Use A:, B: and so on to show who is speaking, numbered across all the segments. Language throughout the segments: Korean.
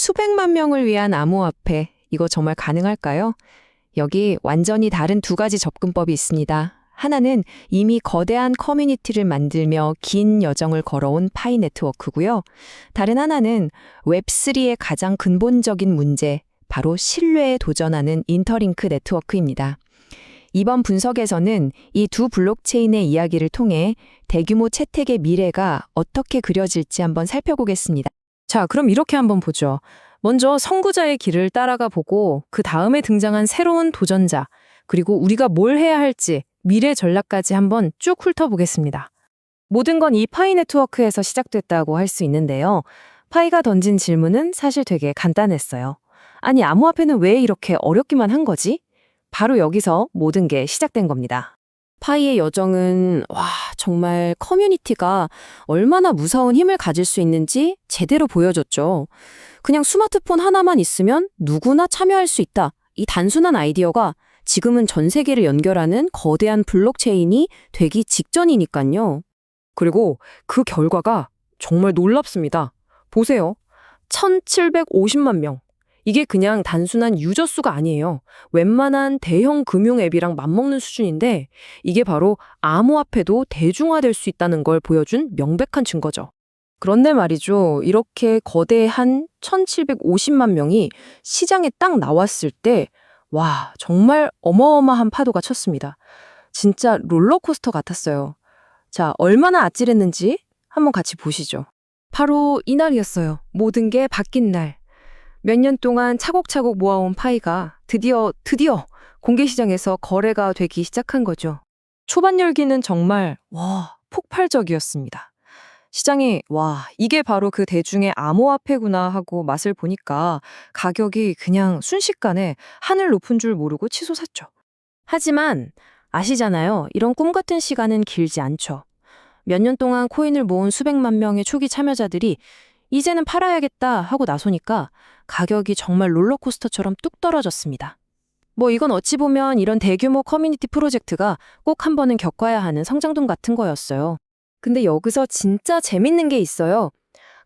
A: 수백만 명을 위한 암호화폐, 이거 정말 가능할까요? 여기 완전히 다른 두 가지 접근법이 있습니다. 하나는 이미 거대한 커뮤니티를 만들며 긴 여정을 걸어온 파이 네트워크고요. 다른 하나는 웹3의 가장 근본적인 문제, 바로 신뢰에 도전하는 인터링크 네트워크입니다. 이번 분석에서는 이 두 블록체인의 이야기를 통해 대규모 채택의 미래가 어떻게 그려질지 한번 살펴보겠습니다.
B: 자, 그럼 이렇게 한번 보죠. 먼저 선구자의 길을 따라가 보고 그 다음에 등장한 새로운 도전자, 그리고 우리가 뭘 해야 할지 미래 전략까지 한번 쭉 훑어보겠습니다. 모든 건 이 파이 네트워크에서 시작됐다고 할 수 있는데요. 파이가 던진 질문은 사실 되게 간단했어요. 아니, 암호화폐는 왜 이렇게 어렵기만 한 거지? 바로 여기서 모든 게 시작된 겁니다. 파이의 여정은 와 정말 커뮤니티가 얼마나 무서운 힘을 가질 수 있는지 제대로 보여줬죠. 그냥 스마트폰 하나만 있으면 누구나 참여할 수 있다. 이 단순한 아이디어가 지금은 전 세계를 연결하는 거대한 블록체인이 되기 직전이니까요. 그리고 그 결과가 정말 놀랍습니다. 보세요. 1750만 명. 이게 그냥 단순한 유저 수가 아니에요. 웬만한 대형 금융 앱이랑 맞먹는 수준인데 이게 바로 암호화폐도 대중화될 수 있다는 걸 보여준 명백한 증거죠. 그런데 말이죠. 이렇게 거대한 1750만 명이 시장에 딱 나왔을 때 와, 정말 어마어마한 파도가 쳤습니다. 진짜 롤러코스터 같았어요. 자, 얼마나 아찔했는지 한번 같이 보시죠. 바로 이날이었어요. 모든 게 바뀐 날. 몇 년 동안 차곡차곡 모아온 파이가 드디어, 드디어 공개 시장에서 거래가 되기 시작한 거죠. 초반 열기는 정말, 와, 폭발적이었습니다. 시장이, 와, 이게 바로 그 대중의 암호화폐구나 하고 맛을 보니까 가격이 그냥 순식간에 하늘 높은 줄 모르고 치솟았죠. 하지만 아시잖아요. 이런 꿈 같은 시간은 길지 않죠. 몇 년 동안 코인을 모은 수백만 명의 초기 참여자들이 이제는 팔아야겠다 하고 나서니까 가격이 정말 롤러코스터처럼 뚝 떨어졌습니다. 뭐 이건 어찌 보면 이런 대규모 커뮤니티 프로젝트가 꼭 한 번은 겪어야 하는 성장동 같은 거였어요. 근데 여기서 진짜 재밌는 게 있어요.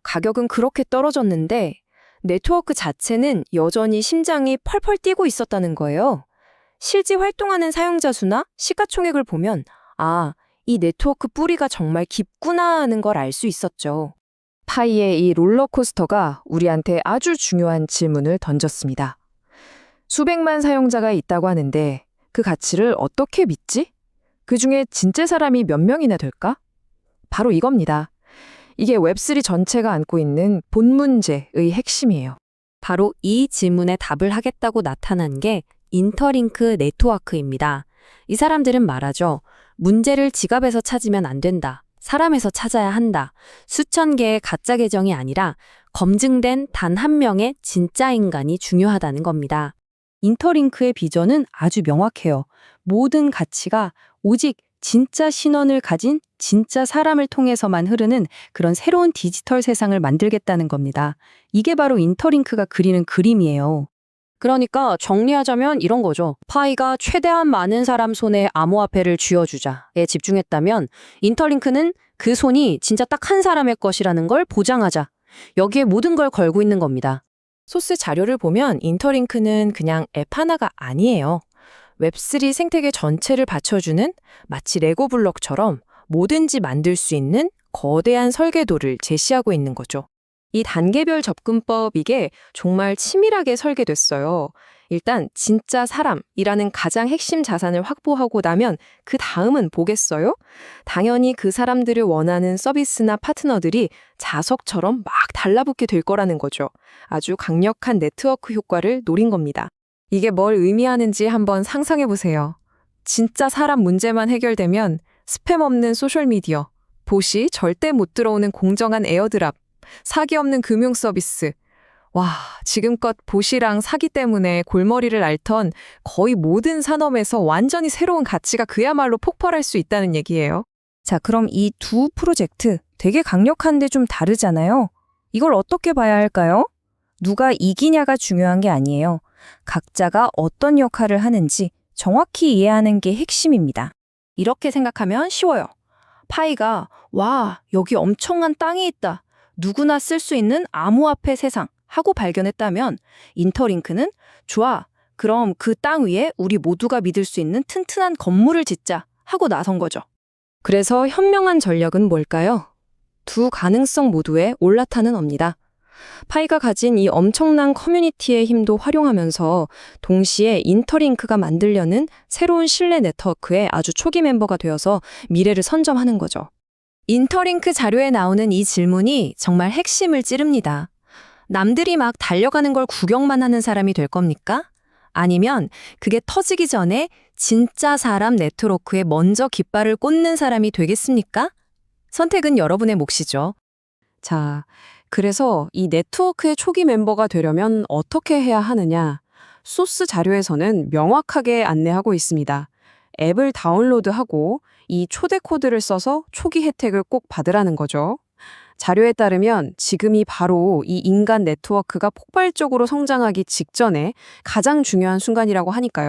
B: 가격은 그렇게 떨어졌는데 네트워크 자체는 여전히 심장이 펄펄 뛰고 있었다는 거예요. 실제 활동하는 사용자 수나 시가총액을 보면 아, 이 네트워크 뿌리가 정말 깊구나 하는 걸 알 수 있었죠. 파이의 이 롤러코스터가 우리한테 아주 중요한 질문을 던졌습니다. 수백만 사용자가 있다고 하는데 그 가치를 어떻게 믿지? 그 중에 진짜 사람이 몇 명이나 될까? 바로 이겁니다. 이게 웹3 전체가 안고 있는 본 문제의 핵심이에요. 바로 이 질문에 답을 하겠다고 나타난 게 인터링크 네트워크입니다. 이 사람들은 말하죠. 문제를 지갑에서 찾으면 안 된다. 사람에서 찾아야 한다. 수천 개의 가짜 계정이 아니라 검증된 단 한 명의 진짜 인간이 중요하다는 겁니다. 인터링크의 비전은 아주 명확해요. 모든 가치가 오직 진짜 신원을 가진 진짜 사람을 통해서만 흐르는 그런 새로운 디지털 세상을 만들겠다는 겁니다. 이게 바로 인터링크가 그리는 그림이에요. 그러니까 정리하자면 이런 거죠. 파이가 최대한 많은 사람 손에 암호화폐를 쥐어주자에 집중했다면 인터링크는 그 손이 진짜 딱 한 사람의 것이라는 걸 보장하자. 여기에 모든 걸 걸고 있는 겁니다. 소스 자료를 보면 인터링크는 그냥 앱 하나가 아니에요. 웹3 생태계 전체를 받쳐주는 마치 레고 블록처럼 뭐든지 만들 수 있는 거대한 설계도를 제시하고 있는 거죠. 이 단계별 접근법 이게 정말 치밀하게 설계됐어요. 일단 진짜 사람이라는 가장 핵심 자산을 확보하고 나면 그 다음은 보겠어요? 당연히 그 사람들을 원하는 서비스나 파트너들이 자석처럼 막 달라붙게 될 거라는 거죠. 아주 강력한 네트워크 효과를 노린 겁니다. 이게 뭘 의미하는지 한번 상상해 보세요. 진짜 사람 문제만 해결되면 스팸 없는 소셜미디어, 보시 절대 못 들어오는 공정한 에어드랍, 사기 없는 금융 서비스. 와, 지금껏 보시랑 사기 때문에 골머리를 앓던 거의 모든 산업에서 완전히 새로운 가치가 그야말로 폭발할 수 있다는 얘기예요. 자, 그럼 이 두 프로젝트 되게 강력한데 좀 다르잖아요. 이걸 어떻게 봐야 할까요? 누가 이기냐가 중요한 게 아니에요. 각자가 어떤 역할을 하는지 정확히 이해하는 게 핵심입니다. 이렇게 생각하면 쉬워요. 파이가 와, 여기 엄청난 땅이 있다. 누구나 쓸 수 있는 암호화폐 세상
C: 하고 발견했다면 인터링크는 좋아. 그럼 그 땅 위에 우리 모두가 믿을 수 있는 튼튼한 건물을 짓자 하고 나선 거죠.
B: 그래서 현명한 전략은 뭘까요? 두 가능성 모두에 올라타는 업니다. 파이가 가진 이 엄청난 커뮤니티의 힘도 활용하면서 동시에 인터링크가 만들려는 새로운 신뢰 네트워크의 아주 초기 멤버가 되어서 미래를 선점하는 거죠.
A: 인터링크 자료에 나오는 이 질문이 정말 핵심을 찌릅니다. 남들이 막 달려가는 걸 구경만 하는 사람이 될 겁니까? 아니면 그게 터지기 전에 진짜 사람 네트워크에 먼저 깃발을 꽂는 사람이 되겠습니까? 선택은 여러분의 몫이죠.
B: 자, 그래서 이 네트워크의 초기 멤버가 되려면 어떻게 해야 하느냐? 소스 자료에서는 명확하게 안내하고 있습니다. 앱을 다운로드하고 이 초대 코드를 써서 초기 혜택을 꼭 받으라는 거죠. 자료에 따르면 지금이 바로 이 인간 네트워크가 폭발적으로 성장하기 직전에 가장 중요한 순간이라고 하니까요.